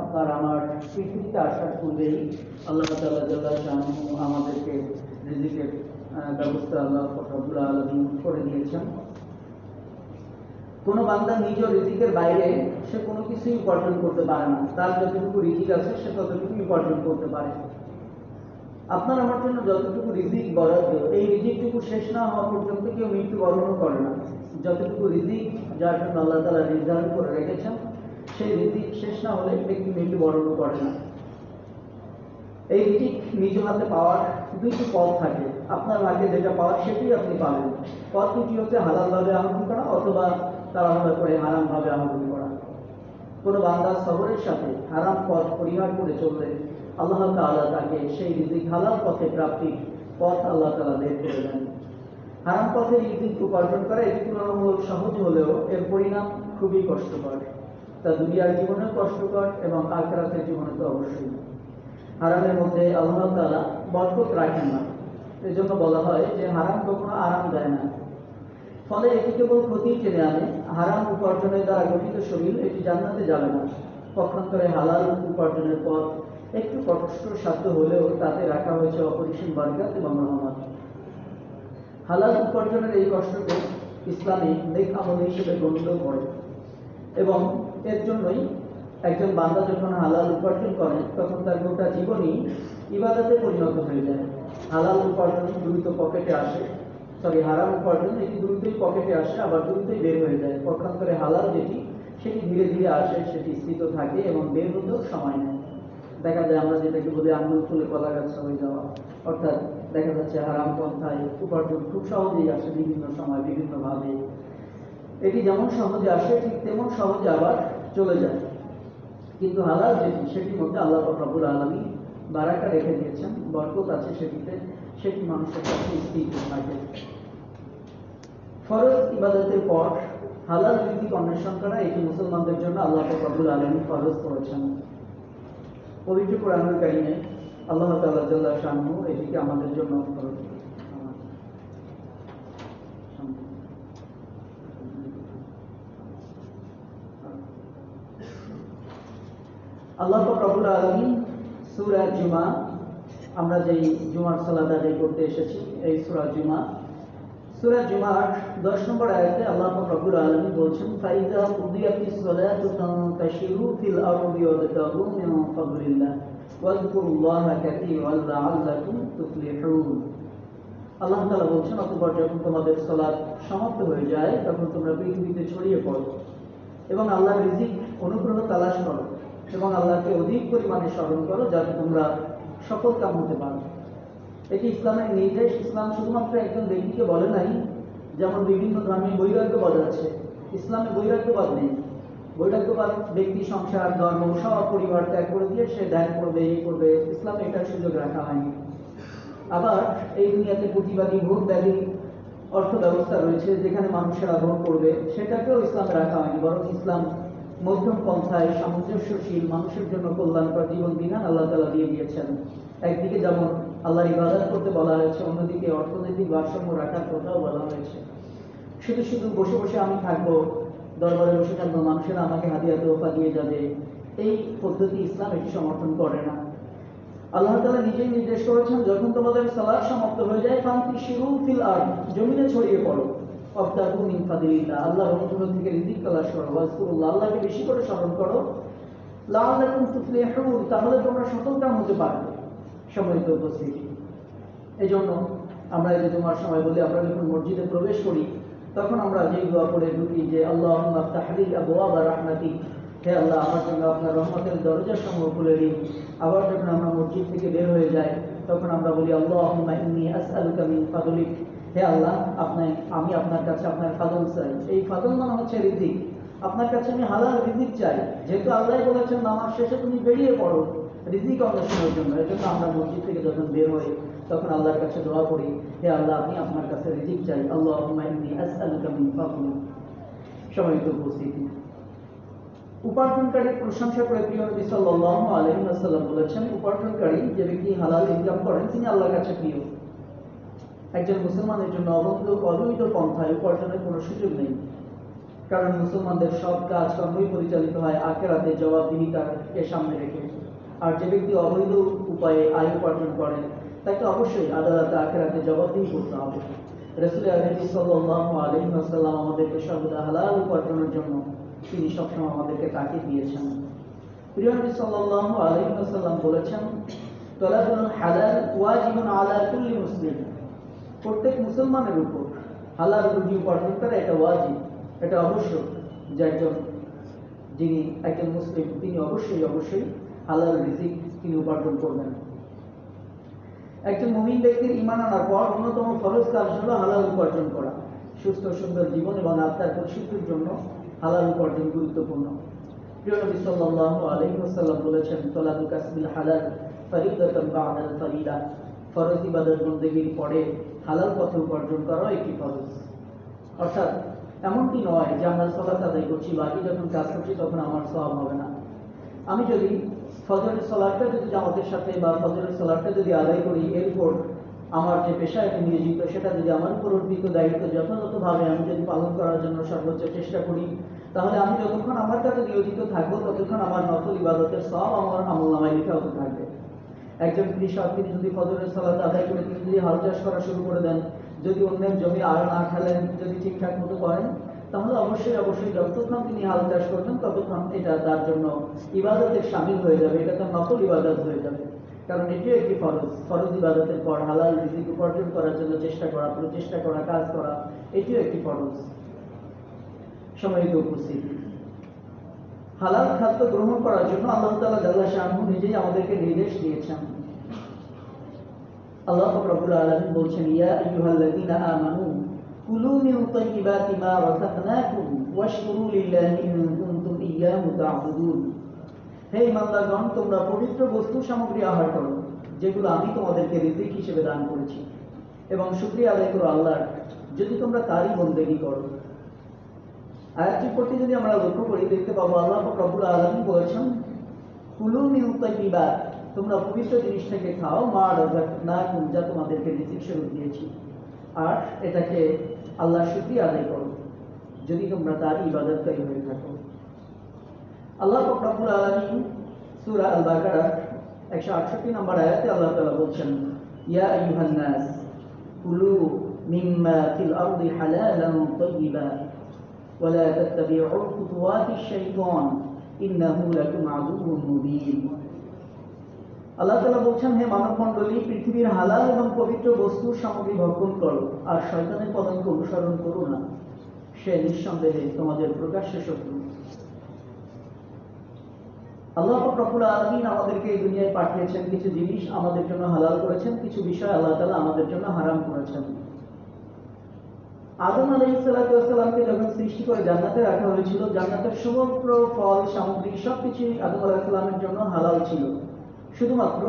আপনার আমার পৃথিবীতে আসার পূর্বেই আল্লাহ জাল্লা শাহু আমাদেরকে রিজিকের ব্যবস্থা আল্লাহ রব্বুল আলামিন করে দিয়েছেন। কোনো বান্দা নিজ রিজিকের বাইরে সে কোনো কিছুই উপার্জন করতে পারে না। তার যতটুকু রিজিক আছে সে ততটুকুই উপার্জন করতে পারে। আপনার আমার জন্য যতটুকু রিজিক বরাদ্দ, এই রিজিকটুকু শেষ না হওয়া পর্যন্ত কেউ মৃত্যুবরণও করে না। যতটুকু রিজিক যার জন্য আল্লাহ তালা নির্ধারণ করে রেখেছেন সেই রিজিক শেষ না হলে ব্যক্তি মৃত্যুবরণও করে না। এই রিজিক নিজ হাতে পাওয়ার দুইটি পথ থাকে। আপনার ভাগ্যে যেটা পাওয়ার সেটাই আপনি পাবেন। পথ দুটি হচ্ছে হালালভাবে আহরণ করা অথবা তাড়াহুড়া করে হারামভাবে আহরণ করা। কোনো বান্দা সবরের সাথে হারাম পথ পরিহার করে চললে আল্লাহ তাআলা তাকে সেই রিজিক হালাল পথে প্রাপ্তির পথ আল্লাহ তাআলা বের করে দেন। হারাম পথে রিজিক উপার্জন করা এটি তুলনামূলক সহজ হলেও এর পরিণাম খুবই কষ্টকর। তা দুনিয়ার জীবনেও কষ্টকর এবং আখেরাতের জীবনে তো অবশ্যই। হারামের মধ্যে আল্লাহ তাআলা বরকত রাখেন না। এজন্য বলা হয় যে হারাম কখনো আরাম দেয় না। ফলে এটি কেবল ক্ষতি টেনে আনে। হারাম উপার্জনের দ্বারা গঠিত শরীর এটি জান্নাতে যাবে না। পক্ষান্তরে হালাল উপার্জনের পথ একটু কষ্টসাধ্য হলেও তাতে রাখা হয়েছে অপরিসীম বারকাত এবং রহমত। হালাল উপার্জনের এই কষ্টকে ইসলামী নেক আমল হিসেবে গণ্য করে। এবং এর জন্যই একজন বান্দা যখন হালাল উপার্জন করে, তখন তার গোটা জীবনই ইবাদতে পরিণত হয়ে যায়। হালাল উপার্জন দ্রুত পকেটে আসে। সরি, হারাম উপার্জন এটি দ্রুতই পকেটে আসে, আবার দ্রুতই বের হয়ে যায়। পক্ষান্তরে হালাল যেটি, সেটি ধীরে ধীরে আসে, সেটি স্থিত থাকে এবং বের হতেও সময় নেয়। দেখা যায় আমরা যেটাকে বলি আঙ্গুল ফুলে কলা গাছ হয়ে যাওয়া। অর্থাৎ দেখা যাচ্ছে হারাম পন্থায় উপার্জন খুব সহজেই আসে বিভিন্ন সময়, বিভিন্নভাবে। এটি যেমন সহজে আসে, ঠিক তেমন সহজে আবার চলে যায়। কিন্তু হালাল যেটি সেটির মধ্যে আল্লাহ রবুল আলমী বারাকা রেখে দিয়েছেন, বরকত আছে সেটিতে, সেটি মানুষের কাছে স্থির থাকে ফরজ ইবাদতের পর হালাল রিজিক অন্বেষণ করা, এটি মুসলমানদের জন্য আল্লাহ রবুল আলমী ফরজ করেছেন। পবিত্র কোরআনুল কারিমে আল্লাহ তাআলা জাল্লা শানহু এটিকে আমাদের জন্য ফরজ আল্লাহ রবুল আলমী সুরা জুমা, আমরা যেই জুমার সালাদ আদায় করতে এসেছি, এই সুরা জুমা, সুরা দশ নম্বর আয়াতে আল্লাহ রবুল আলমী বলছেন ফাইদা উদিয়াতিস সালাতু তানতাশিরু ফিল আরদি মিন ফাদলিল্লাহ, ওয়াজকুরুল্লাহা তুফলিহুন। আল্লাহ তাআলা বলছেন, অতঃপর যখন তোমাদের সালাত সমাপ্ত হয়ে যায়, তখন তোমরা পৃথিবীতে ছড়িয়ে পড়ো এবং আল্লাহর রিজিক অনুগ্রহ তালাশ করো। এবং আল্লাহকে অধিক পরিমাণে স্মরণ করো যাতে তোমরা সফল কাম হতে পারো। এটি ইসলামের নির্দেশ, ইসলাম শুধুমাত্র একজন ব্যক্তিকে বলে নাই, যেমন বিভিন্ন ধর্মে বৈরাগ্যবাদ আছে। ইসলামে বৈরাগ্যবাদ নেই। বৈরাগ্যবাদ ব্যক্তি, সংসার, ধর্ম, সব পরিবার ত্যাগ করে দিয়ে সে ধ্যান করবে, এই করবে। ইসলামে এটার সুযোগ রাখা হয়নি। আবার এই দুনিয়াতে প্রতিবাদী ভোট ব্যাধি অর্থ ব্যবস্থা রয়েছে, যেখানে মানুষেরা ভোট করবে, সেটাকেও ইসলামে রাখা হয়নি, বরং ইসলাম মধ্যম পন্থায় সামঞ্জস্যশীল মানুষের জন্য কল্যাণকর জীবন বিধান আল্লাহ তালা দিয়ে দিয়েছেন। একদিকে যেমন আল্লাহ ইবাদত করতে বলা হয়েছে, অন্যদিকে অর্থনৈতিক ভারসাম্য রাখার কথাও বলা হয়েছে। শুধু শুধু বসে বসে আমি থাকব, দরবারে বসে থাকব, মানুষেরা আমাকে হাতিয়া তোফা দিয়ে যাবে। এই পদ্ধতি ইসলাম এটি সমর্থন করে না। আল্লাহ তালা নিজেই নির্দেশ করেছেন, যখন তোমাদের সালাদ সমাপ্ত হয়ে যায় ফান্তি শিরু ফিল আর জমিনে ছড়িয়ে পড়ো। থেকে আল্লাহকে বেশি করে স্মরণ করো। তাহলে তোমরা সফলকাম হতে পারবে এই জন্য আমরা এই যে তোমার সময় বলি, আমরা যখন মসজিদে প্রবেশ করি, তখন আমরা যেই দোয়া করে ঢুকি যে আল্লাহ তাহলি আবুয়া বা রাহমাতি। হে আল্লাহ, আমার জন্য আপনার রহমতের দরজা সমূহ খুলে দিন। আবার যখন আমরা মসজিদ থেকে বের হয়ে যাই, তখন আমরা বলি আল্লাহ ইন্নি হে আল্লাহ আপনার আমি আপনার কাছে আপনার ফাদল চাই। এই ফাদল মানে হচ্ছে রিজিক। আপনার কাছে আমি হালাল রিজিক চাই। যেহেতু আল্লাহ বলেছেন, নামাজ শেষে তুমি বেরিয়ে পড়ো। রিজিক অন্বেষণের জন্য। এই জন্য আমরা মসজিদ থেকে যখন বের হই, তখন আল্লাহর কাছে দোয়া করি, হে আল্লাহ, আমি আপনার কাছে রিজিক চাই। আল্লাহ ফাদলিক সম্মানিত উপস্থিতি। উপার্জনকারীর প্রশংসা করে প্রিয় নবী সাল্লাল্লাহু আলাইহি ওয়াসাল্লাম বলেছেন, উপার্জনকারী যে ব্যক্তি হালাল ইনকাম করেন, তিনি আল্লাহর কাছে প্রিয়। একজন মুসলমানের জন্য অবৈধ অবৈধ পন্থায় উপার্জনের কোনো সুযোগ নেই। কারণ মুসলমানদের সব কাজ কর্মই পরিচালিত হয় আখেরাতে জবাবদিহিতাকে সামনে রেখে। আর যে ব্যক্তি অবৈধ উপায়ে আয় উপার্জন করেন, তাকে অবশ্যই আদালতে আখেরাতে জবাবদিহি করতে হবে। আলহি সাল্লাহ আলহিম আমাদেরকে সর্বদা হালাল উপার্জনের জন্য তিনি সবসময় আমাদেরকে তাকে দিয়েছেন। প্রিয় নবী সাল্লাল্লাহু আলাইহি বলেছেন তলাবুল হালাল আলা কুল্লি মুসলিম। প্রত্যেক মুসলমানের উপর হালাল রুজি উপার্জন করা এটা ওয়াজিব, এটা আবশ্যক যে একজন যিনি একজন মুসলিম, তিনি অবশ্যই অবশ্যই হালাল রিজিক তিনি উপার্জন করবেন। একজন মুমিন ব্যক্তির ইমান আনার পর অন্যতম ফরজ কাজ হলো হালাল উপার্জন করা, সুস্থ সুন্দর জীবন এবং আত্মার পরিশুদ্ধির জন্য হালাল উপার্জন গুরুত্বপূর্ণ। প্রিয় নবী সাল্লাল্লাহু আলাইহি ওয়াসাল্লাম বলেছেন, তলাবু কাসবিল হালাল, ফরিদাতান বা'দাল ফরিদা। ফরজ ইবাদত বন্দেগীর পরে হালাল পথে উপার্জন করা একটি ফরজ। অর্থাৎ, এমনটি নয় যে আমরা সলাত আদায় করছি, বাকি যখন কাজ করছি তখন আমার সওয়াব হবে না। আমি যদি ফজরের সলাটটা যদি জামাতের সাথে বা ফজরের সলাটটা যদি আদায় করি, এরপর আমার যে পেশায় আমি নিয়োজিত, সেটা যদি আমার উপর দায়িত্ব যথাযথভাবে আমি যদি পালন করার জন্য সর্বোচ্চ চেষ্টা করি, তাহলে আমি যতক্ষণ আমার কাছে নিয়োজিত থাকব, ততক্ষণ আমার নকল ইবাদতের সব আমার আমল নামায় লেখা হতে থাকবে। একজন কৃষক তিনি যদি ফজরের সালাত আদায় করে তিনি যদি হাল চাষ করা শুরু করে দেন, যদি অন্যের জমি আর না খেলেন, যদি ঠিকঠাক মতো করেন, তাহলে অবশ্যই অবশ্যই যতক্ষণ তিনি হাল চাষ করবেন, ততক্ষণ এটা তার জন্য ইবাদতের সামিল হয়ে যাবে। এটা তার নকল ইবাদত হয়ে যাবে। কারণ এটিও একটি ফরজ। ফরজ ইবাদতের পর হালাল রিজিক উপার্জন করার জন্য চেষ্টা করা, প্রচেষ্টা করা, কাজ করা, এটিও একটি ফরজ। সম্মানিত উপস্থিতি। হালাল খাদ্য গ্রহণ করার জন্য আল্লাহ তাআলা জাল্লা শাহু নিজেই আমাদেরকে নির্দেশ দিয়েছেন। আল্লাহ বলছেন, ইয়া আমানু কুলু মিন তাইয়্যিবাতি মা রাযাকনাকুম ওয়াশকুরু লিল্লাহি ইন কুনতুম ইয়্যাহু তা'বুদুন। হে ইমানদারগণ, তোমরা পবিত্র বস্তু সামগ্রী আহার করো, যেগুলো আমি তোমাদেরকে রিজিক হিসেবে দান করেছি। এবং শুকরিয়া আদায় করো আল্লাহর। যদি তোমরা তারই বন্দেগী করো আয়াতটির প্রতি যদি আমরা লক্ষ্য করি, দেখতে পাবো আল্লাহ রব্বুল আলামিন বলেছেন, কুলু মিন তাইয়্যিবাত তোমরা পবিত্র জিনিস থেকে খাও, মা না রাযাকনাকুম যা তোমাদেরকে রিজিক স্বরূপ দিয়েছি। আর এটাকে আল্লাহ শুকরিয়া আদায় করো, যদি তোমরা তার ইবাদতকারী হয়ে থাকো। আল্লাহ রব্বুল আলামিন সূরা আল বাকারা 168 নম্বর আয়াতে আল্লাহ তালা বলছেন, ইয়া আইয়ুহান নাস, কুলু মিম্মা ফিল আরদি হালালান তাইয়্যিবা ولا تتبعوا خطوات الشيطان إنه لكم عدو مبين আল্লাহ তাআলা বলছেন হে মানব মণ্ডলী পৃথিবীর হালাল এবং পবিত্র বস্তুর সামগ্রী ভক্ষণ করো আর শয়তানের পদাঙ্ক অনুসরণ করো না সে নিঃসন্দেহে তোমাদের প্রকাশ্য শত্রু আল্লাহ রব্বুল আলামিন আমাদেরকে এই দুনিয়ায় পাঠিয়েছেন কিছু জিনিস আমাদের জন্য হালাল করেছেন কিছু বিষয় আল্লাহ তাআলা আমাদের জন্য হারাম করেছেন আদম যখন সৃষ্টি করে জান্নাতে রাখা হয়েছিল, জান্নাতের সমগ্র ফল আদম জন্য হালাল ছিল। শুধুমাত্র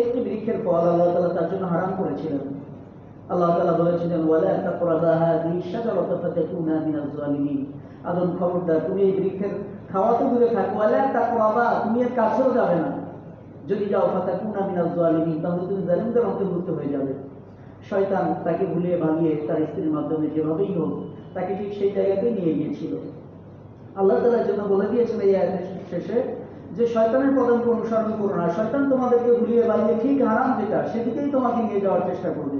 একটি বৃক্ষের ফল আল্লাহ তালা তার জন্য হারাম করেছিলেন। আল্লাহ তালা বলেছিলেন মিনাজ জালিমিন আদম খবরদার, তুমি এই বৃক্ষের খাওয়া তো দূরে থাকো, ওয়ালা তাকরাবা, তুমি এর কাছেও যাবে না। যদি যাও ফাতাকুনা মিনাজ জালিমিন তাহলে তুমি জালিমদের অন্তর্ভুক্ত হয়ে যাবে। শয়তান তাকে ভুলিয়ে ভালিয়ে তার স্ত্রীর মাধ্যমে যেভাবেই হোক তাকে ঠিক সেই জায়গাতেই নিয়ে গিয়েছিল। আল্লাহ তালার জন্য বলে দিয়েছেন এই আয়াতের শেষে যে শয়তানের পদাঙ্ক অনুসরণ করো না। শয়তান তোমাদেরকে ভুলিয়ে ভালিয়ে ঠিক হারাম যেটা, সেদিকেই তোমাকে নিয়ে যাওয়ার চেষ্টা করবে।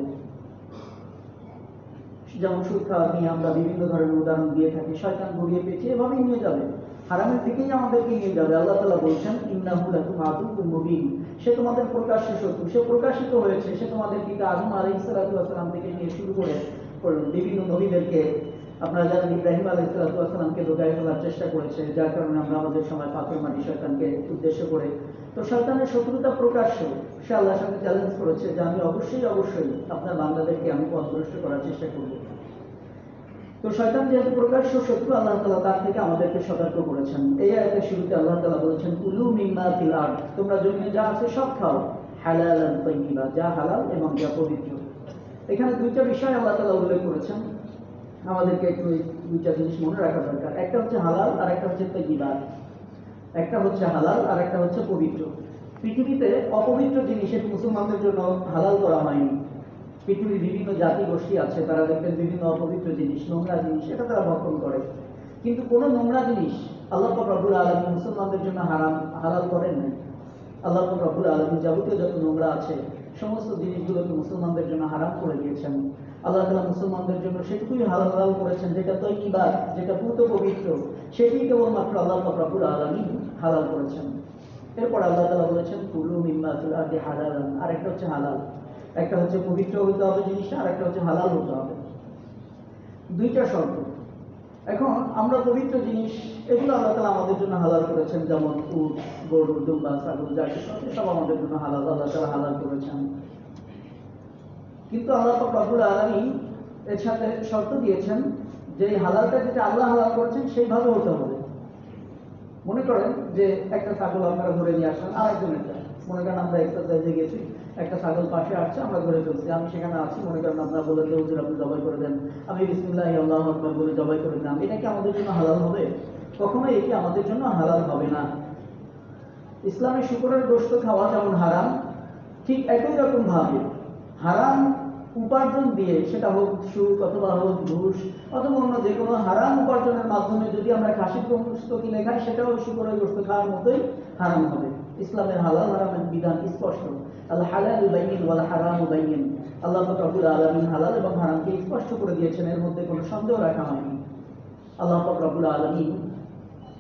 যেমন সুদ খাওয়া, নিয়ে আমরা বিভিন্ন ধরনের উদাহরণ দিয়ে থাকি, শয়তান ঘুরিয়ে পেয়েছে এভাবেই নিয়ে যাবে। হারামের দিকেই আমাদেরকে নিয়ে যাবে। আল্লাহ তালা বলছেন, ইন্নাহু লাকুম মুবিন। সে তোমাদের প্রকাশ্য শত্রু, সে প্রকাশিত হয়েছে, সে তোমাদের পিতা আদম আলাইহিস সালাতু ওয়াসালাম থেকে নিয়ে শুরু করে বিভিন্ন নবীদেরকে, আপনারা জানেন ইব্রাহিম আলাইহিস সালাতু ওয়াসালামকে দোগায় ফেলার চেষ্টা করেছে, যার কারণে আমরা আমাদের সময় পাথর মাটি শয়তানকে উদ্দেশ্য করে। তো শয়তানের শত্রুতা প্রকাশ্য, সে আল্লাহর সাথে চ্যালেঞ্জ করেছে যে আমি অবশ্যই অবশ্যই আপনার বান্দাদেরকে আমি পথভ্রষ্ট করার চেষ্টা করব। তো শয়তান যেহেতু প্রকাশ্য শত্রু, আল্লাহ তালা তার থেকে আমাদেরকে সতর্ক করেছেন। এই আয়াতের শুরুতে আল্লাহ তালা বলেছেন, কুলু মিম্মা ফিল আরদ তোমরা জমিনে যা আছে সব খাও হালাল তৈবা যা হালাল এবং যা পবিত্র এখানে দুইটা বিষয় আল্লাহ তালা উল্লেখ করেছেন। আমাদেরকে একটু দুইটা জিনিস মনে রাখা দরকার। একটা হচ্ছে হালাল, আর একটা হচ্ছে তৈবা একটা হচ্ছে হালাল, আর একটা হচ্ছে পবিত্র। পৃথিবীতে অপবিত্র জিনিস এটি মুসলমানদের জন্য হালাল করা হয়নি। পৃথিবীর বিভিন্ন জাতি গোষ্ঠী আছে, তারা দেখবেন বিভিন্ন অপবিত্র জিনিস, নোংরা জিনিস এটা তারা ভক্ষণ করে। কিন্তু কোনো নোংরা জিনিস আল্লাহ পাক রব্বুল আলমী মুসলমানদের জন্য হারাম, হালাল করেন নাই। আল্লাহ পাক রব্বুল আলমী যাবতীয় যত নোংরা আছে, সমস্ত জিনিসগুলোকে মুসলমানদের জন্য হারাম করে দিয়েছেন। আল্লাহ তালা মুসলমানদের জন্য সেটুকুই হালাল করেছেন, যেটা তৈবা যেটা পুত পবিত্র সেটি কেবলমাত্র আল্লাহ পাক রব্বুল আলমী হালাল করেছেন। এরপর আল্লাহ তালা বলেছেন, কুলু মিম্মা হালাল আর একটা হচ্ছে হালাল। একটা হচ্ছে পবিত্র হতে হবে জিনিসটা, আর একটা হচ্ছে হালাল হতে হবে। দুইটা শর্ত। এখন আমরা পবিত্র জিনিস, এগুলো আল্লাহ তালা আমাদের জন্য হালাল করেছেন, যেমন উট, গরু, দুম্বা, ছাগল, যা কিছু সব আমাদের জন্য হালাল, আল্লাহ তালা হালাল করেছেন। কিন্তু আল্লাহ রবুল আলমী এর সাথে শর্ত দিয়েছেন যে এই হালালটা যেটা আল্লাহ হালাল করেছেন, সেইভাবে হতে হবে। মনে করেন যে একটা ছাগল আপনারা ধরে নিয়ে আসলেন আরেকজনের মনে করেন আমরা এক্সারসাইজে গেছি একটা ছাগল পাশে আসছে, আমরা ধরে ফেলছি আমি সেখানে আছি, মনে করেন আপনারা বলে দেবো যে আপনি জবাই করে দেন। আমি বিসমুল্লাহ, আল্লাহ আকবর বলে জবাই করে দিলাম। এটা কি আমাদের জন্য হালাল হবে? কখনোই এটি আমাদের জন্য হালাল হবে না। ইসলামে শুকরের গোস্ত খাওয়া যেমন হারাম, ঠিক একই রকম ভাবে হারাম উপার্জন দিয়ে সেটা হোক সুখ অথবা হোক ঘুষ অথবা অন্য যে কোনো হারাম উপার্জনের মাধ্যমে যদি আমরা খাসির গোস্ত কিনে খাই, সেটাও শুকরের গোস্ত খাওয়ার মতোই হারাম হবে। ইসলামের হালাল হারামের বিধান স্পষ্ট। আল হালাল বাইন ওয়াল হারাম বাইন। আল্লাহ রব্বুল আলামিন হালাল এবং হারামকে স্পষ্ট করে দিয়েছেন, এর মধ্যে কোনো সন্দেহ রাখা হয়নি। আল্লাহ রব্বুল আলামিন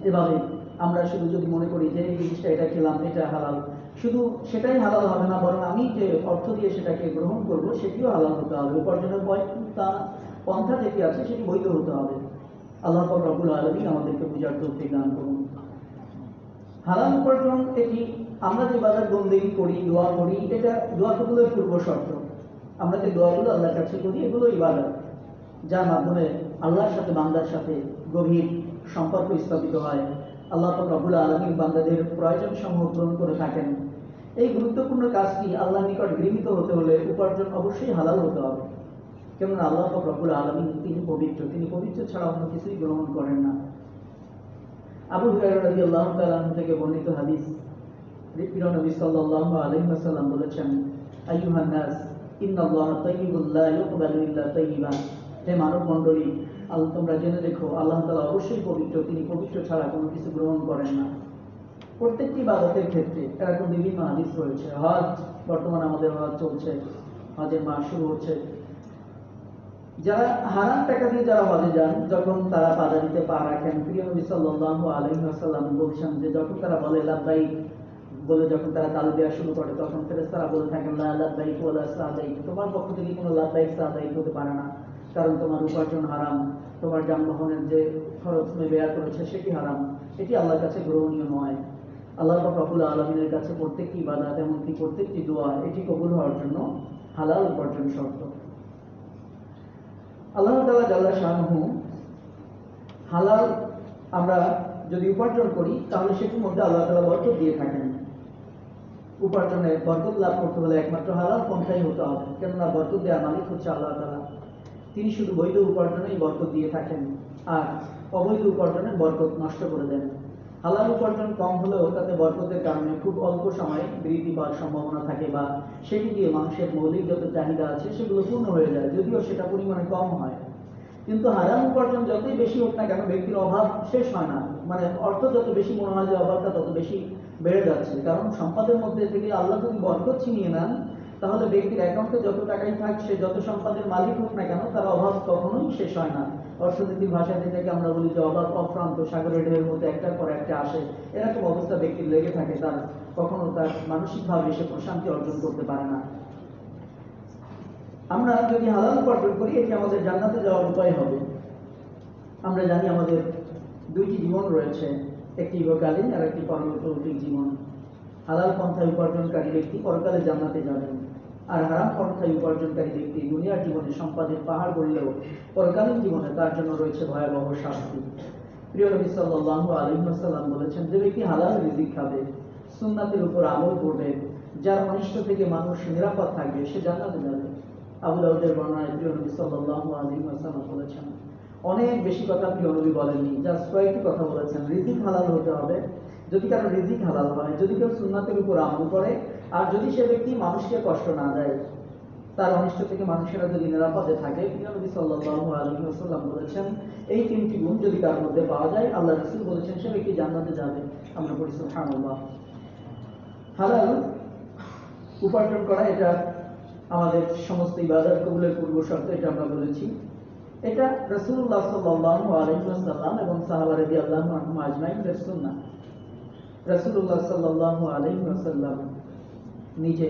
এভাবে আমরা শুধু যদি মনে করি যে এই জিনিসটা এটা খেলাম, এটা হালাল। শুধু সেটাই হালাল হবে না, বরং আমি যে অর্থ দিয়ে সেটাকে গ্রহণ করব, সেটিও হালাল হতে হবে। উপার্জনের তা পন্থা যেটি আছে, সেটি বৈধ হতে হবে। আল্লাহ রব্বুল আলমী আমাদেরকে বুঝার দান করুন। হালাল উপার্জন এটি আমরা যে বাজার বন্দেগি করি, দোয়া করি, এটা দোয়া কবুলের পূর্ব শর্ত। আমরা যে দোয়াগুলো আল্লাহর কাছে করি, এগুলো ইবাদত, যার মাধ্যমে আল্লাহর সাথে, বান্দার সাথে গভীর সম্পর্ক স্থাপিত হয়। আল্লাহ রবুল আলমী বান্দাদের প্রয়োজন সমূহ পূরণ করে থাকেন। এই গুরুত্বপূর্ণ কাজটি আল্লাহ নিকট গৃহীত হতে হলে উপার্জন অবশ্যই হালাল হতে হবে। কেননা আল্লাহ রবুল আলমী তিনি পবিত্র তিনি পবিত্র ছাড়া অন্য কিছুই গ্রহণ করেন না। আবু থেকে বর্ণিত হাদিস। অবশ্যই পবিত্র, তিনি পবিত্র ছাড়া কোনো কিছু গ্রহণ করেন না। প্রত্যেকটি বাদতের ক্ষেত্রে এরকম বিভিন্ন হাদিস রয়েছে। হজ, বর্তমানে আমাদের হজ চলছে। হজের মাস শুরু হচ্ছে। যারা হারাম টাকা দিয়ে যারা হজে যান, যখন তারা পাদানিতে পা রাখেন, প্রিয় নবী সাল্লাল্লাহু আলাইহি ওয়াসাল্লাম বলছেন যে যখন তারা বলে লাব্বাইক বলে যখন তারা তাল দেওয়া শুরু করে, তখন ফেরেশতারা বলে থাকেন, লা লাব্বাইক ওয়ালা সাদাইক তোমার পক্ষ থেকে কোনো লাব্বাইক সাদাইক হতে পারে না, কারণ তোমার উপার্জন হারাম। তোমার যানবাহনের যে খরচ তুমি ব্যয় করেছে, সেটি হারাম। এটি আল্লাহর কাছে গ্রহণীয় নয়। আল্লাহ রবুল আলমিনের কাছে প্রত্যেকটি ইবাদত, এমনকি প্রত্যেকটি দোয়া, এটি কবুল হওয়ার জন্য হালাল উপার্জন শর্ত। আল্লাহ তালা জাল্লা শাহু হালাল আমরা যদি উপার্জন করি, তাহলে সেটির মধ্যে আল্লাহ তালা বরকত দিয়ে থাকেন। উপার্জনে বরকত লাভ করতে হলে একমাত্র হালাল পন্থাই হতে হবে, কেননা বরকত দেওয়া মালিক হচ্ছে আল্লাহ তালা তিনি শুধু বৈধ উপার্জনেই বরকত দিয়ে থাকেন, আর অবৈধ উপার্জনে বরকত নষ্ট করে দেন। হালাল উপার্জন কম হলেও তাতে বরকতের কারণে খুব অল্প সময়ে বৃদ্ধি পাওয়ার সম্ভাবনা থাকে বা সেটি দিয়ে মানুষের মৌলিক যত চাহিদা আছে সেগুলো পূর্ণ হয়ে যায়, যদিও সেটা পরিমাণে কম হয়। কিন্তু হারাম উপার্জন যতই বেশি হোক না কেন ব্যক্তির অভাব শেষ হয় না। মানে অর্থ যত বেশি মনে হয় যে অভাবটা তত বেশি বেড়ে যাচ্ছে। কারণ সম্পদের মধ্যে থেকে আল্লাহ যদি বরকত ছিনিয়ে নেন, তাহলে ব্যক্তির অ্যাকাউন্টে যত টাকাই থাক, সে যত সম্পদের মালিক হোক না কেন, তার অভাব কখনোই শেষ হয় না। অর্থনীতির ভাষা যেটাকে আমরা বলি যে অভাব অপ্রান্ত সাগরের ঢেউয়ের মধ্যে একটার পর একটা আসে। এরকম অবস্থা ব্যক্তির লেগে থাকে, তার কখনো তার মানসিকভাবে সে প্রশান্তি অর্জন করতে পারে না। আমরা যদি হালাল উপার্জন করি, এটি আমাদের জান্নাতে যাওয়ার উপায় হবে। আমরা জানি আমাদের দুইটি জীবন রয়েছে, একটি ইহকালীন আর একটি পরলৌকিক জীবন। হালাল পন্থায় উপার্জনকারী ব্যক্তি পরকালে জান্নাতে যাবেন। আর হারাম পন্থায় উপার্জনকারী ব্যক্তি দুনিয়ার জীবনে সম্পাদের পাহাড় গড়লেও পরকালীন জীবনে তার জন্য রয়েছে ভয়াবহ শাস্তি। প্রিয় নবী সাল্লাল্লাহু আলাইহি ওয়াসাল্লাম বলেছেন, যে ব্যক্তি হালাল রিজিক খাবে, সুন্নাতের উপর আমল করবে, যার অনিষ্ট থেকে মানুষ নিরাপদ থাকবে, সে জান্নাতে যাবে। আবু দাউদের বর্ণনায় প্রিয় নবী সাল্লাল্লাহু আলাইহি ওয়াসাল্লাম বলেছেন, অনেক বেশি কথা প্রিয় নবী বলেননি জাস্ট কয়েকটি কথা বলেছেন। রিজিক হালাল হতে হবে। যদি কারও রিজিক হালাল হয়, যদি কেউ সুন্নাতের উপর আমল করে আর যদি সে ব্যক্তি মানুষকে কষ্ট না দেয়, তার অনিষ্ট থেকে মানুষেরা যদি নিরাপদে থাকে নবী বলেছেন, এই তিনটি গুণ যদি তার মধ্যে পাওয়া যায়, আল্লাহ রাসূল বলেছেন, সে ব্যক্তি জান্নাতে যাবে। আমরা পড়ি সুবহানাল্লাহ। হালাল উপার্জন করা, এটা আমাদের সমস্ত ইবাদত কবুলের পূর্ব শর্ত, এটা আমরা বলেছি। এটা রাসূলুল্লাহ সাল্লাল্লাহু আলাইহি ওয়াসাল্লাম এবং সাহাবা রাদিয়াল্লাহু আনহুম আজমাইনদের সুন্নাহ। রাসূলুল্লাহ সাল্লাল্লাহু নিজে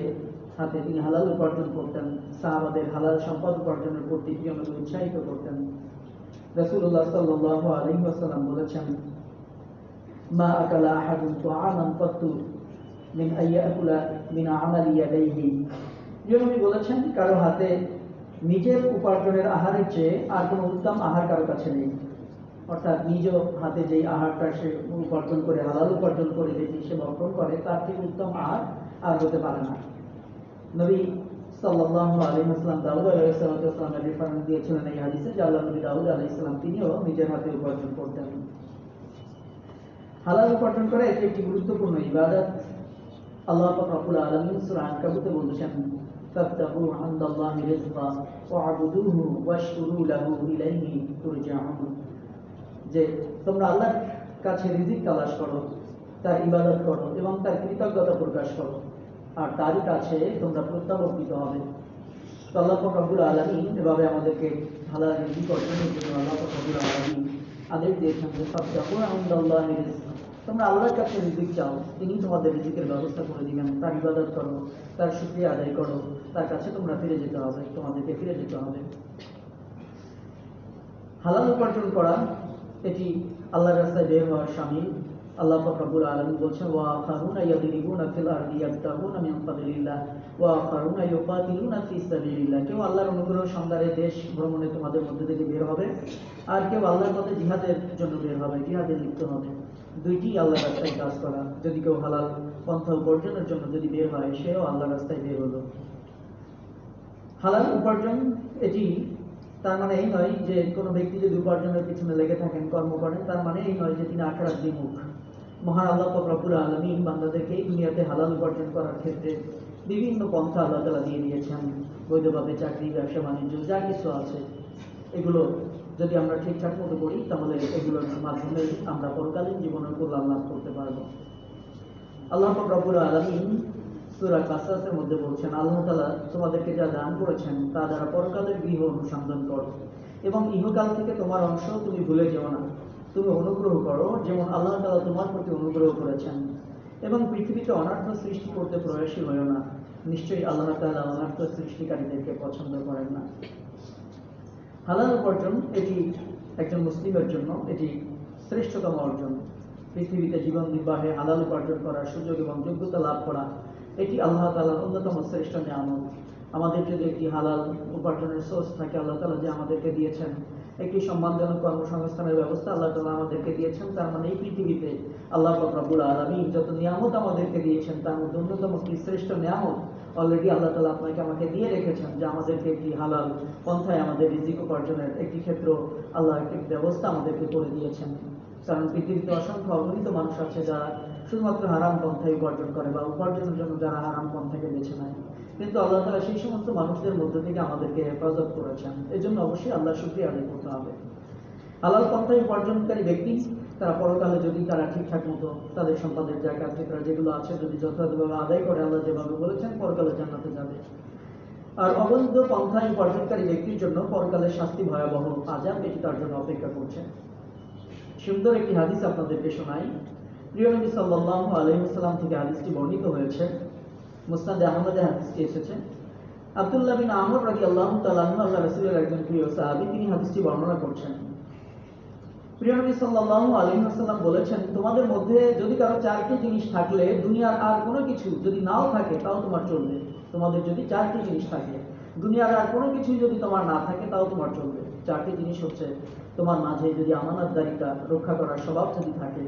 হাতে তিনি হালাল উপার্জন করতেন, সাহাবাদের হালাল সম্পদ উপার্জনের প্রতি প্রিয়নবী উৎসাহিত করতেন? ওয়াসাল্লাম বলেছেন, মা আকালা তুআমান কাত্তু মিন আইয়াকুলা মিন বলেছেন, কারও হাতে নিজের উপার্জনের আহারের চেয়ে আর কোনো উত্তম আহার কারও কাছে নেই। অর্থাৎ নিজ হাতে যেই আহারটা সে উপার্জন করে, হালাল উপার্জন করে, যেটি সে বর্জন করে, তার থেকে উত্তম আহার আর হতে পারে না। নবী দিয়েছিলেন যে তিনিও নিজের হাতে উপার্জন উপার্জন করা এটি একটি গুরুত্বপূর্ণ ইবাদত। আল্লাহ বলেছেন যে তোমরা আল্লাহর কাছে করো, তার ইবাদত করো এবং তার কৃতজ্ঞতা প্রকাশ করো। আর তারই কাছে তোমরা প্রত্যাবর্তিত হবে। আল্লাহ আলামিন এভাবে আমাদেরকে হালাল জন্য আল্লাহ দিয়েছেন যে রিজকা তোমরা আল্লাহর কাছে রিজিক চাও, তিনি তোমাদের রিজিকের ব্যবস্থা করে দিবেন, তার ইবাদত করো, তার শুকরিয়া আদায় করো, তার কাছে তোমরা ফিরে যেতে হবে, তোমাদেরকে ফিরে যেতে হবে। হালাল উপার্জন করা, এটি আল্লাহর রাস্তায় বের হওয়ার শামিল আল্লাহ দেশ ভ্রমণে তোমাদের মধ্যে থেকে বের হবে, আর কেউ আল্লাহর পথে জিহাদের জন্য বের হবে, জিহাদে লিপ্ত হবে। দুইটি আল্লাহর রাস্তায় কাজ করা, যদি কেউ হালাল পন্থা উপার্জনের জন্য যদি বের হয়, সেও আল্লাহ রাস্তায় বের হলো। হালাল উপার্জন, এটি তার মানে এই নয় যে কোনো ব্যক্তি যদি উপার্জনের পিছনে লেগে থাকেন, কর্ম করেন, তার মানে এই নয় যে তিনি আখড়ার বিমুখ। মহান আল্লাহ রব্বুল আলমিন বান্দাদেরকে দুনিয়াতে হালাল উপার্জন করার ক্ষেত্রে বিভিন্ন পন্থা আল্লাহ তালা দিয়ে দিয়েছেন। বৈধভাবে চাকরি, ব্যবসা, বাণিজ্য, যা কিছু আছে। এগুলো যদি আমরা ঠিকঠাক মতো করি, তাহলে এগুলোর মাধ্যমে আমরা পরকালীন জীবনের কল্যাণ লাভ করতে পারব। আল্লাহ রব্বুল আলমিন সুরা কাসাসের মধ্যে বলছেন, আল্লাহ তালা তোমাদেরকে যা দান করেছেন, তা দ্বারা পরকালের গৃহ অনুসন্ধান করো এবং ইহকাল থেকে তোমার অংশ তুমি ভুলে যেও না। তুমি অনুগ্রহ করো যেমন আল্লাহ তালা তোমার প্রতি অনুগ্রহ করেছেন। এবং পৃথিবীতে অনার্থ সৃষ্টি করতে প্রয়াসী হয়েও না। নিশ্চয়ই আল্লাহ তালা অনার্থ সৃষ্টিকারীদেরকে পছন্দ করেন না। হালাল উপার্জন এটি একজন মুসলিমের জন্য এটি শ্রেষ্ঠতম অর্জন। পৃথিবীতে জীবন নির্বাহে হালাল উপার্জন করার সুযোগ এবং যোগ্যতা লাভ করা এটি আল্লাহ তালার অন্যতম শ্রেষ্ঠ নিয়ামত। আমাদের যদি একটি হালাল উপার্জনের সোর্স থাকে আল্লাহ তালা যে আমাদেরকে দিয়েছেন একটি সম্মানজনক কর্মসংস্থানের ব্যবস্থা আল্লাহ তালা আমাদেরকে দিয়েছেন, তার মানে এই পৃথিবীতে আল্লাহ রব্বুল আলমী যত নিয়ামত আমাদেরকে দিয়েছেন, তার মধ্যে অন্যতম একটি শ্রেষ্ঠ নিয়ামত অলরেডি আল্লাহ তালা আপনাকে আমাকে দিয়ে রেখেছেন, যে আমাদেরকে একটি হালাল পন্থায় আমাদের রিজিক উপার্জনের একটি ক্ষেত্র আল্লাহ একটি ব্যবস্থা আমাদেরকে করে দিয়েছেন। কারণ পৃথিবীতে অসংখ্য অগণিত মানুষ আছে যারা শুধুমাত্র হারাম পন্থায় উপার্জন করে বা উপার্জনের জন্য যারা হারাম পন্থাকে বেছে নেয়। কিন্তু আল্লাহ তালা সেই সমস্ত মানুষদের মধ্যে থেকে আমাদেরকে হেফাজত করেছেন। এই জন্য অবশ্যই আল্লাহ শুক্রিয়া আদায় করতে হবে। হালাল পন্থায় উপার্জনকারী ব্যক্তি, তারা পরকালে যদি তারা ঠিকঠাক মতো তাদের সম্পাদের জায়গা ফিতরা যেগুলো আছে, যদি যথাযথভাবে আদায় করে, আল্লাহ যেভাবে বলেছেন, পরকালে জান্নাতে যাবে। আর অবৈধ পন্থায় উপার্জনকারী ব্যক্তির জন্য পরকালের শাস্তি ভয়াবহ আজাব এটি তার জন্য অপেক্ষা করছে। সুন্দর একটি হাদিস আপনাদেরকে শোনাই। প্রিয় নবী সাল্লাল্লাহু আলাইহি ওয়াসাল্লাম থেকে হাদিসটি বর্ণিত হয়েছে। মুসনাদ আহমদে হাদিসটি এসেছে। আব্দুল্লাহ বিন তাআলা আনহু, আল্লাহ রাসূলের একজন প্রিয় সাহাবী, তিনি হাদিসটি বর্ণনা করছেন। প্রিয় নবী ওয়াসাল্লাম বলেছেন, তোমাদের মধ্যে যদি কারও চারটি জিনিস থাকলে, দুনিয়ার আর কোনো কিছু যদি নাও থাকে, তাও তোমার চলবে। তোমাদের যদি চারটি জিনিস থাকে, দুনিয়ার আর কোনো কিছু যদি তোমার না থাকে, তাও তোমার চলবে। চারটি জিনিস হচ্ছে, তোমার মাঝে যদি আমানতদারিতা রক্ষা করার স্বভাব যদি থাকে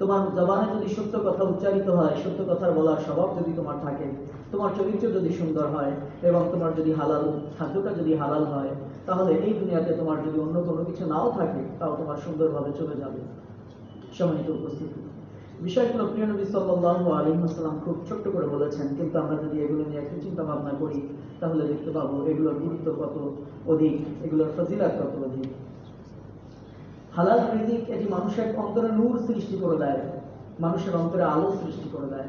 তোমার জবানে যদি সত্য কথা উচ্চারিত হয়, সত্য কথা বলার স্বভাব যদি তোমার থাকে, তোমার চরিত্র যদি সুন্দর হয় এবং তোমার যদি হালাল খাদ্যটা যদি হালাল হয়, তাহলে এই দুনিয়াতে তোমার যদি অন্য কোনো কিছু নাও থাকে, তাও তোমার সুন্দরভাবে চলে যাবে। সম্মানিত উপস্থিতি। বিষয়গুলো প্রিয় নবী সাল্লাল্লাহু আলাইহি ওয়াসাল্লাম খুব ছোট্ট করে বলেছেন, কিন্তু আমরা যদি এগুলো নিয়ে একটু চিন্তা ভাবনা করি, তাহলে দেখতে পাবো এগুলোর গুরুত্ব কত অধিক, এগুলোর ফজিলাত কত অধিক। হালাল রিজিক এটি মানুষের অন্তরে নূর সৃষ্টি করে দেয়, মানুষের অন্তরে আলো সৃষ্টি করে দেয়।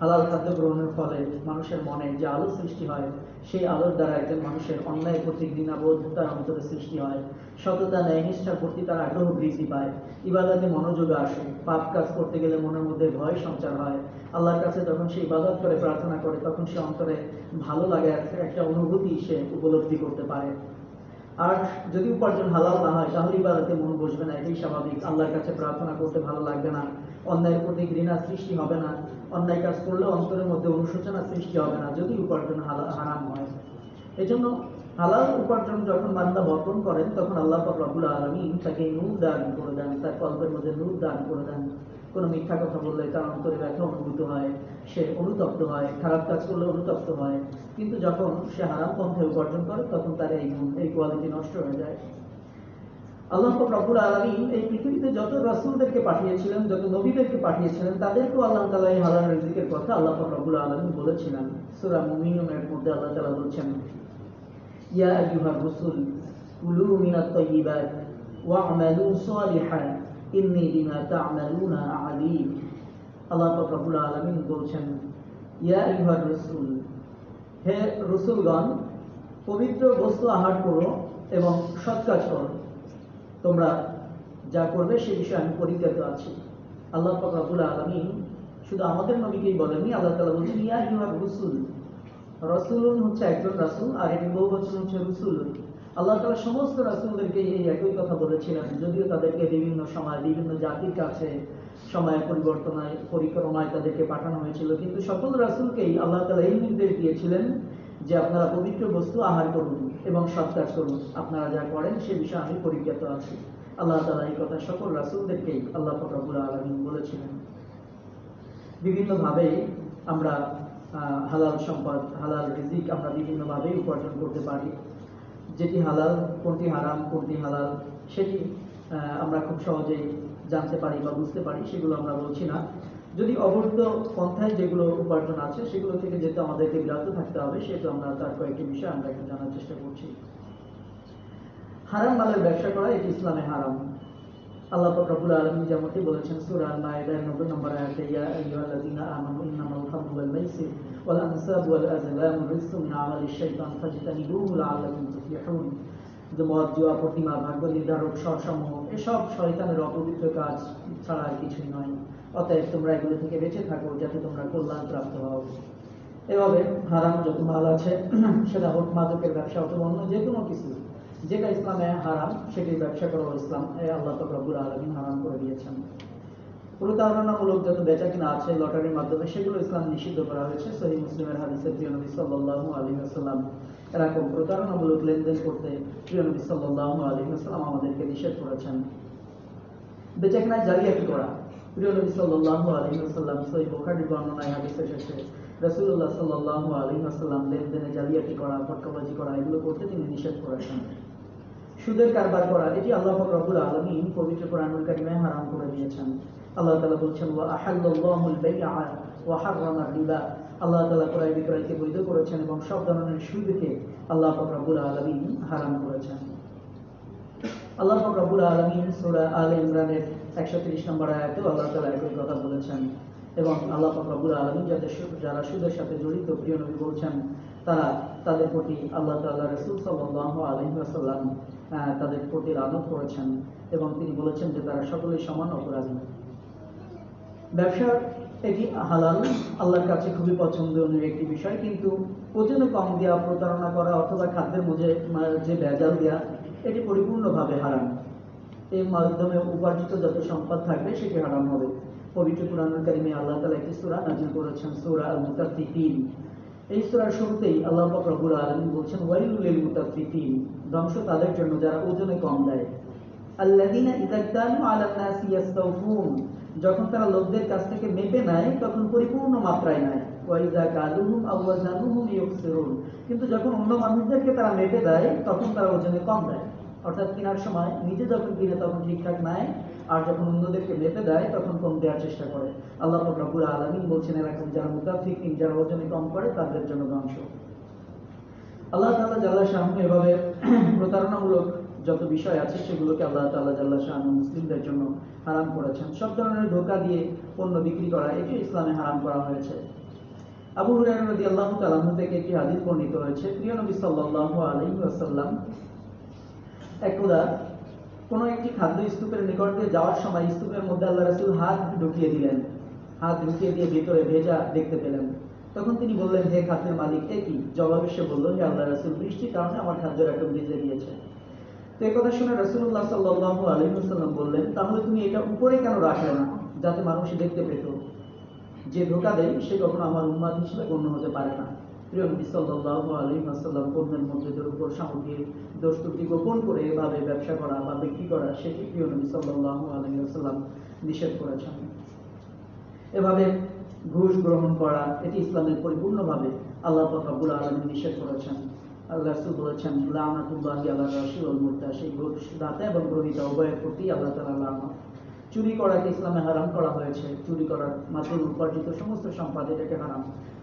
হালাল খাদ্য গ্রহণের ফলে মানুষের মনে যে আলো সৃষ্টি হয়, সেই আলোর দ্বারা একজন মানুষের অন্যায় প্রতি ঘৃণাবোধ তার অন্তরে সৃষ্টি হয়। সততা, ন্যায়, নিষ্ঠার প্রতি তার আগ্রহ বৃদ্ধি পায়। ইবাদতে মনোযোগ আসে। পাপ কাজ করতে গেলে মনের মধ্যে ভয় সঞ্চার হয়। আল্লাহর কাছে যখন সে ইবাদত করে, প্রার্থনা করে, তখন সে অন্তরে ভালো লাগে একটা অনুভূতি সে উপলব্ধি করতে পারে। আর যদি উপার্জন হালাল না হয়, তাহলে ইবাদতে মন বসবে না, এটাই স্বাভাবিক। আল্লাহর কাছে প্রার্থনা করতে ভালো লাগবে না। অন্যায়ের প্রতি ঘৃণা সৃষ্টি হবে না। অন্যায় কাজ করলে অন্তরের মধ্যে অনুশোচনা সৃষ্টি হবে না, যদি উপার্জন হারাম হয়। এজন্য হালাল উপার্জন যখন বান্দা বর্পণ করেন, তখন আল্লাহ পাক রব্বুল আলামিন তাকে নূর দান করে দেন, তার কল্পের মধ্যে নূর দান করে দেন। কোনো মিথ্যা কথা বললে তার অন্তরে ব্যথা অনুভূত হয়, সে অনুতপ্ত হয়, খারাপ কাজ করলে অনুতপ্ত হয়। কিন্তু যখন সে হারাম পন্থে উপার্জন করে, তখন তার এই গুণ, এই কোয়ালিটি নষ্ট হয়ে যায়। আল্লাহ আলামিন এই পৃথিবীতে যত রাসূলদেরকে পাঠিয়েছিলেন, যত নবীদেরকে পাঠিয়েছিলেন, তাদেরকেও আল্লাহ তাআলা এই হালাল রিজিকের কথা আল্লাহ আলামিন বলেছিলেন। সূরা মধ্যে আল্লাহ তাআলা বলছেন, ইয়া আইয়ুহার রাসূল, কুলু মিনাত তাইয়্যিবাত ওয়া'মালু সালিহান ইন্নী বিমা তা'মালুনা আলীম আল্লাহ পাক রব্বুল আলামিন বলছেন, ইয়া আইয়ুহার রাসূল, হে পবিত্র বস্তু আহার করো এবং সৎ কাজ করো। তোমরা যা করবে সে বিষয়ে আমি পরিজ্ঞাত আছি। আল্লাহ পাক রব্বুল আলামিন শুধু আমাদের নবীকেই বলেননি, আল্লাহ তাআলা বলছেন, ইয়া আইয়ুহার রাসূল, রাসূলুন হচ্ছে একজন রাসূল, আর এটি বহু বচন হচ্ছে রসুল। আল্লাহ তাআলা সমস্ত রাসূলদেরকে এই একই কথা বলেছিলেন, যদিও তাদেরকে বিভিন্ন সময় বিভিন্ন জাতির কাছে সময়ের পরিবর্তনায়, পরিক্রমায় তাদেরকে পাঠানো হয়েছিল। কিন্তু সকল রাসূলকেই আল্লাহ তাআলা এই নির্দেশ দিয়েছিলেন যে আপনারা পবিত্র বস্তু আহার করুন এবং সৎ কাজ করুন। আপনারা যা করেন সে বিষয়ে আমি পরিজ্ঞাত আছি। আল্লাহ তাআলা এই কথা সকল রাসূলদেরকেই আল্লাহ পাক রব্বুল আলামিন বলেছিলেন। বিভিন্নভাবে আমরা হালাল সম্পদ, হালাল রিজিক আমরা বিভিন্নভাবে উপার্জন করতে পারি। যেটি হালাল, কোনটি হারাম, কোনটি হালাল, সেটি আমরা খুব সহজেই জানতে পারি বা বুঝতে পারি, সেগুলো আমরা বলছি না। যদি অবৈধ পন্থায় যেগুলো উপার্জন আছে, সেগুলো থেকে যেহেতু আমাদেরকে বিরত থাকতে হবে, সেহেতু আমরা তার কয়েকটি বিষয় আমরা একটু জানার চেষ্টা করছি। হারাম মালের ব্যবসা করা, এটি ইসলামে হারাম। আল্লাহ আলামিন যেমনটি বলেছেন 90 নম্বর আয়াতে, ইয়া আমানু ইন্নামাল খামরু ওয়াল মাইসির ওয়াল ওয়াল মিন শাইতান ফাজতানিবুহু লাআল্লাকুম তুফলিহুন যে মদ জুয়া প্রতিমা ভাগ্য নির্ধারক এসব শয়তানের অপবিত্র কাজ ছাড়া আর কিছুই নয় অতএব তোমরা এগুলো থেকে বেঁচে থাকো যাতে তোমরা কল্যাণ প্রাপ্ত হও এভাবে হারাম যত মাল আছে সেটা হোক মাদকের ব্যবসা অথবা অন্য যে কোনো কিছু যেটা ইসলামে হারাম সেটির ব্যবসা করা ইসলাম। এই আল্লাহ পাক রব্বুল আলামিন হারাম করে দিয়েছেন। প্রতারণামূলক যত বেচা কিনা আছে, লটারির মাধ্যমে, সেগুলো ইসলাম নিষিদ্ধ করা হয়েছে। সহি মুসলিমের হাদিসে প্রিয় নবী সাল্লাল্লাহু আলাইহি ওয়াসাল্লাম এরকম প্রতারণামূলক লেনদেন করতে প্রিয় নবী সাল্লাল্লাহু আলাইহি ওয়াসাল্লাম আমাদেরকে নিষেধ করেছেন। বেচা কিনায় জালিয়াতি করা? প্রিয় নবী সাল্লাল্লাহু আলাইহি ওয়াসাল্লাম সহি বুখারীর বর্ণনায় হাদিস এসেছে, রাসূলুল্লাহ সাল্লাল্লাহু আলাইহি ওয়াসাল্লাম লেনদেনে জালিয়াতি করা ফটকাবাজি করা, এগুলো করতে তিনি নিষেধ করেছেন। সুদের কারবার করা এটি আল্লাহ পাক রব্বুল আলামিন পবিত্র কোরআনুল কারীমে হারাম করে দিয়েছেন। আল্লাহ তাআলা বলছেন আল্লাহ তাআলা ক্রয় বিক্রয়কে বৈধ করেছেন এবং সব ধরনের সুদকে আল্লাহ পাক রব্বুল আলামিন হারাম করেছেন। আল্লাহ পাক রব্বুল আলামিন সূরা আলে ইমরানের 130 নম্বর আয়াতেও আল্লাহ তাআলা একই কথা বলেছেন এবং আল্লাহ পাক রব্বুল আলামিন যাদের যারা সুদের সাথে জড়িত প্রিয় নবী বলছেন তারা তাদের প্রতি আল্লাহ তাআলা রাসূল ওয়াসাল্লাম আহ, তাদের প্রতি লানত করেছেন এবং তিনি বলেছেন যে তারা সকলেই সমান অপরাধী। ব্যবসা এটি হালাল, আল্লাহর কাছে খুবই পছন্দনীয় একটি বিষয়, কিন্তু ওজনে কম দেওয়া প্রতারণা করা অথবা খাদ্যের মধ্যে যে ভেজাল দেওয়া এটি পরিপূর্ণভাবে হারাম। এর মাধ্যমে উপার্জিত যত সম্পদ থাকবে, সেটি হারাম হবে। পবিত্র কোরআনুল কারিমে আল্লাহ তাআলা একটি সূরা নাযিল করেছেন, সূরা আল মুতাফফিফিন এই সুরার শুরুতেই আল্লাহ পাক রব্বুল আলামিন বলছেন, ওয়াইলুল লিল মুতাফফিফিন ধ্বংস তাদের জন্য যারা ওজনে কম দেয়। আল্লাদিনা ইযা কানু আলান নাসি ইয়াস্তাওফুন যখন তারা লোকদের কাছ থেকে মেপে নেয়, তখন পরিপূর্ণ মাত্রায় নেয়। ওয়াইজা কালুহুম আও ওয়াজানুহুম ইউখসিরুন কিন্তু যখন অন্য মানুষদেরকে তারা মেপে দেয়, তখন তারা ওজনে কম দেয়। অর্থাৎ কেনার সময় নিজে যখন কিনে তখন ঠিকঠাক নেয় আর যখন অন্যদেরকে মেপে দেয় তখন কম দেওয়ার চেষ্টা করে। আল্লাহ রব্বুল আলমিন বলছেন, এরকম যারা মুতাফিকিন যারা ওজনে কম করে, তাদের জন্য ধ্বংস। আল্লাহ তাআলা জাল্লা শাহ এভাবে প্রতারণামূলক যত বিষয় আছে, সেগুলোকে আল্লাহ তাআলা জাল্লা শাহ মুসলিমদের জন্য হারাম করেছেন। সব ধরনের ধোকা দিয়ে পণ্য বিক্রি করা, এটি ইসলামে হারাম করা হয়েছে। আবু হুরায়রা রাদিয়াল্লাহু তাআলা থেকে একটি হাদিস বর্ণিত হয়েছে। প্রিয় নবী সাল্লাল্লাহু আলাইহি ওয়াসাল্লাম একদা কোনো একটি খাদ্য স্তূপের নিকট দিয়ে যাওয়ার সময় স্তূপের মধ্যে আল্লাহ রাসূল হাত ঢুকিয়ে দিলেন। হাত ঢুকিয়ে দিয়ে ভিতরে ভেজা দেখতে পেলেন। তখন তিনি বললেন, হে খাদ্যের মালিক, এ কি? জবাবে সে বলল হে আল্লাহ রাসূল বৃষ্টির কারণে আমার খাদ্যের একদম ভিজে গিয়েছে। তো এই কথা শুনে রাসূলুল্লাহ সাল্লাল্লাহু আলাইহি ওয়াসাল্লাম বললেন, তাহলে তুমি এটা উপরে কেন রাখলে না, যাতে মানুষ দেখতে পেত? যে ধোকা দেয়, সে কখনো আমার উন্মাদ হিসেবে গণ্য হতে পারে না। পণ্যের মধ্যে দ্রব্য সামগ্রী দোষ ত্রুটি গোপন করে এভাবে ব্যবসা করা বা বিক্রি করা, সেটি নিষেধ করেছেন। এভাবে ঘুষ গ্রহণ করা, এটি ইসলামের পরিপূর্ণভাবে আল্লাহ নিষেধ করেছেন। আল্লাহ বলেছেন ঘুষ দাতা এবং উভয়ের প্রতি আল্লাহ চুরি করাকে ইসলামে হারাম করা হয়েছে। চুরি করার মাধ্যমে উপার্জিত সমস্ত সম্পদ এটাকে হারাম।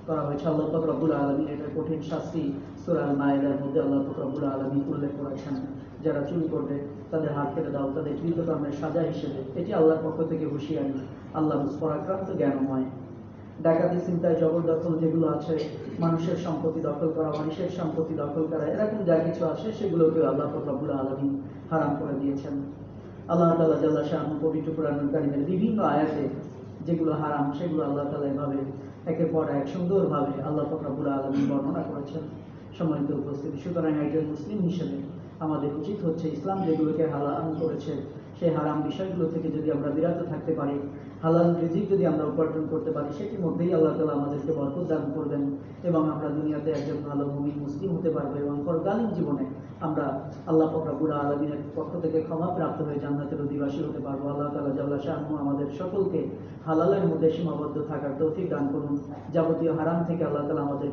করা হয়েছে। আল্লাহ আলামিন এটার কঠিন শাস্তি সূরা আল মায়েদার মধ্যে আল্লাহ পাক রব্বুল আলামিন উল্লেখ করেছেন। যারা চুরি করবে, তাদের হাত কেটে দাও, তাদের কৃতকর্মের সাজা হিসেবে। এটি আল্লাহর পক্ষ থেকে আল্লাহ পরাক্রান্ত জ্ঞানময়। ডাকাতি চিন্তায় যেগুলো আছে, মানুষের সম্পত্তি দখল করা, মানুষের সম্পত্তি দখল করা, এরকম যা কিছু আছে সেগুলোকে আল্লাহ রব্বুল আলমী হারাম করে দিয়েছেন। আল্লাহ তালা জাল্লা শাহ পবিত্র কারিমের বিভিন্ন আয়াতে যেগুলো হারাম, সেগুলো আল্লাহ তালা এভাবে একের পর এক সুন্দরভাবে আল্লাহ ফকরাবুল আলমী বর্ণনা করেছেন সম্মানিত উপস্থিতি। সুতরাং একজন মুসলিম হিসেবে আমাদের উচিত হচ্ছে ইসলাম যেগুলোকে হালাল করেছে, সেই হারাম বিষয়গুলো থেকে যদি আমরা বিরত থাকতে পারি হালাল রিজিক যদি আমরা উপার্জন করতে পারি সেটির মধ্যেই আল্লাহ তালা আমাদেরকে বরকত দান করবেন এবং আমরা দুনিয়াতে একজন ভালো মুমিন মুসলিম হতে পারব এবং পরকালীন জীবনে আমরা আল্লাহ বুড়া আলমিনের পক্ষ থেকে ক্ষমা প্রাপ্ত হয়ে জান্নাতের অধিবাসী হতে পারব। আল্লাহ তালা জাল্লা শাহ আমাদের সকলকে হালালের মধ্যে সীমাবদ্ধ থাকার তৌফিক দান করুন। যাবতীয় হারাম থেকে আল্লাহ তালা আমাদের